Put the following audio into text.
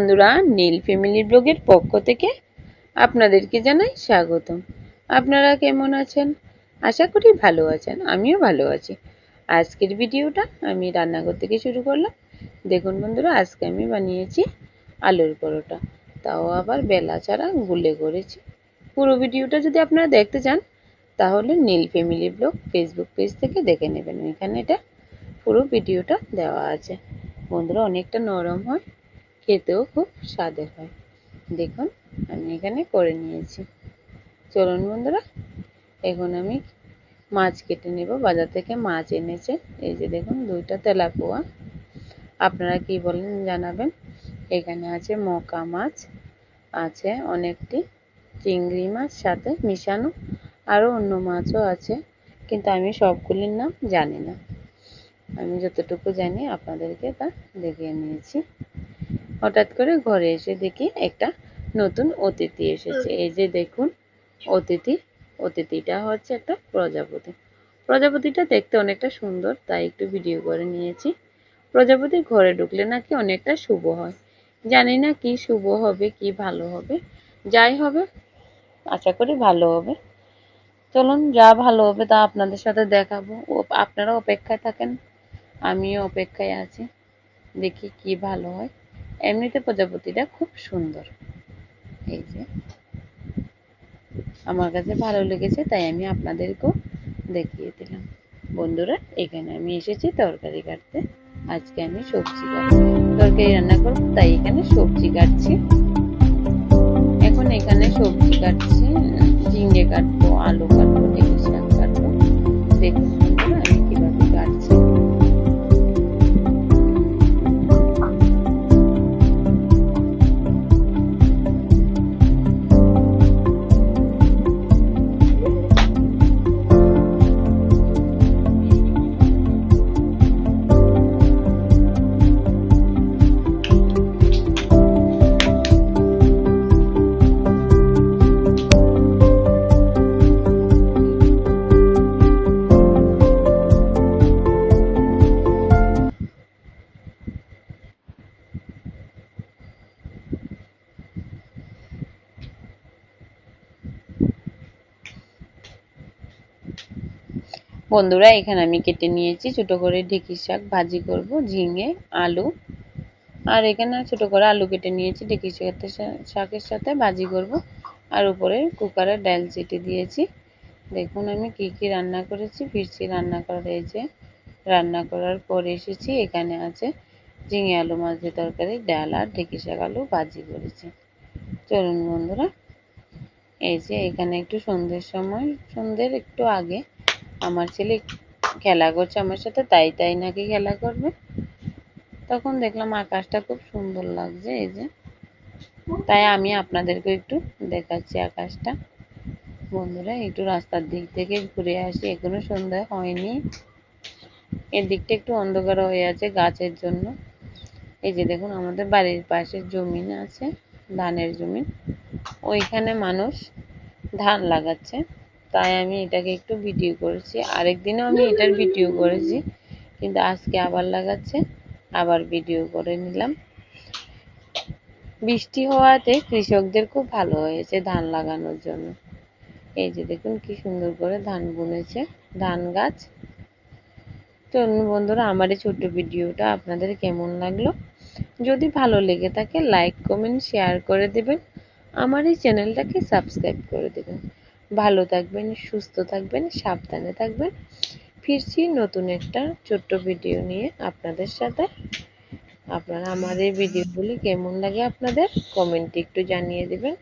বন্ধুরা, নীল ফ্যামিলি ব্লগের পক্ষ থেকে আপনাদেরকে জানাই স্বাগতম। আপনারা কেমন আছেন? আশা করি ভালো আছেন, আমিও ভালো আছি। আজকের ভিডিওটা আমি রান্নাঘর থেকে শুরু করলাম। দেখুন বন্ধুরা, আজকে আমি বানিয়েছি আলুর পরোটা। তাও আবার বেলা ছাড়া গুলে করেছি। পুরো ভিডিওটা যদি আপনারা দেখতে চান, তাহলে Neel family blog Facebook page থেকে দেখে নেবেন। এখানে এটা পুরো ভিডিওটা দেওয়া আছে। বন্ধুরা, অনেকটা নরম হয়। খেতেও খুব স্বাদের হয়। দেখুন, আমি এখানে করে নিয়েছি। চলুন বন্ধুরা, এখন আমি মাছ কেটে নেব। বাজার থেকে মাছ এনেছে। এই যে দেখুন, দুইটা তেলাপোয়া। আপনারা কি বলেন জানাবেন? এখানে আছে মকা মাছ, আছে অনেকটি চিংড়ি মাছ, সাথে মিশানো আরও অন্য মাছও আছে। কিন্তু আমি সবগুলির নাম জানি না। আমি যতটুকু জানি, আপনাদেরকে তা দেখিয়ে নিয়েছি। হঠাৎ করে ঘরে এসে দেখি একটা নতুন অতিথি এসেছে। এই যে দেখুন অতিথি। অতিথিটা হচ্ছে একটা প্রজাপতি। প্রজাপতিটা দেখতে অনেকটা সুন্দর তাই একটু ভিডিও করে নিয়েছি। প্রজাপতি ঘরে ঢুকলে নাকি অনেকটা শুভ হয়। জানি না কি শুভ হবে কি ভালো হবে। যাই হবে আশা করি ভালো হবে। চলুন যা ভালো হবে তা আপনাদের সাথে দেখাবো। আপনারা অপেক্ষায় থাকেন আমিও অপেক্ষায় আছি। দেখি কি ভালো হয়। এমনিতে প্রজাপতিটা খুব সুন্দর। এই যে। আমার কাছে ভালো লেগেছে, তাই আমি আপনাদেরকেও দেখিয়ে দিলাম। বন্ধুরা, এখানে আমি এসেছি তরকারি কাটতে। আজকে আমি সবজি কাটছি। তরকারি রান্না করব, তাই এখানে সবজি কাটছি। এখন এখানে সবজি কাটছি ঝিঙ্গে কাটবো, আলু কাটবো শাক কাটবো। দেখুন। বন্ধুরা, এখানে আমি কেটে নিয়েছি ছোট করে ঢেঁকি শাক, ভাজি করব, ঝিঙে, আলু। আর এখানে ছোট করে আলু কেটে নিয়েছি, ঢেঁকি শাকের শাকের সাথে ভাজি করব। আর উপরে কুকারে ডাল চিটে দিয়েছি। দেখুন আমি কি কি রান্না করেছি, ফিরছি রান্না করার এই যে, রান্না করার পর এসেছি, এখানে আছে ঝিঙে আলু মাছের তরকারি, ডাল আর ঢেঁকি শাক আলু ভাজি করেছি। চলুন বন্ধুরা, এই যে এখানে একটু সন্ধ্যের সময়, সন্ধ্যের একটু আগে আমার ছেলে খেলা করছে আমার সাথে, তাই তাই নাকি খেলা করবে। তখন দেখলাম আকাশটা খুব সুন্দর লাগছে এই যে। তাই আমি আপনাদেরকে একটু দেখাচ্ছি আকাশটা। বন্ধুরা, একটু রাস্তার দিক থেকে ঘুরে আসি, এখনও সন্ধ্যা হয়নি। এর দিকটা একটু অন্ধকার হয়ে আছে গাছের জন্য। এই যে দেখুন, আমাদের বাড়ির পাশে জমিন আছে, ধানের জমিন ওইখানে মানুষ ধান লাগাচ্ছে। তাই আমি এটাকে একটু ভিডিও করেছি। আরেকদিনও আমি এটার ভিডিও করেছি, কিন্তু আজকে আবার লাগাচ্ছে, আবার ভিডিও করে নিলাম। বৃষ্টি হওয়াতে কৃষকদের খুব ভালো হয়েছে ধান লাগানোর জন্য। এই যে দেখুন কি সুন্দর করে ধান বুনেছে, ধান গাছ। চলুন বন্ধুরা, আমার এই ছোট্ট ভিডিওটা আপনাদের কেমন লাগল? যদি ভালো লেগে থাকে লাইক কমেন্ট শেয়ার করে দেবেন। আমার এই চ্যানেলটাকে সাবস্ক্রাইব করে দেবেন। ভালো থাকবেন, সুস্থ থাকবেন, সাবধানে থাকবেন। ফিরছি নতুন একটা ছোট্ট ভিডিও নিয়ে আপনাদের সাথে। আপনারা আমাদের ভিডিওগুলি কেমন লাগে আপনাদের কমেন্টে একটু জানিয়ে দেবেন।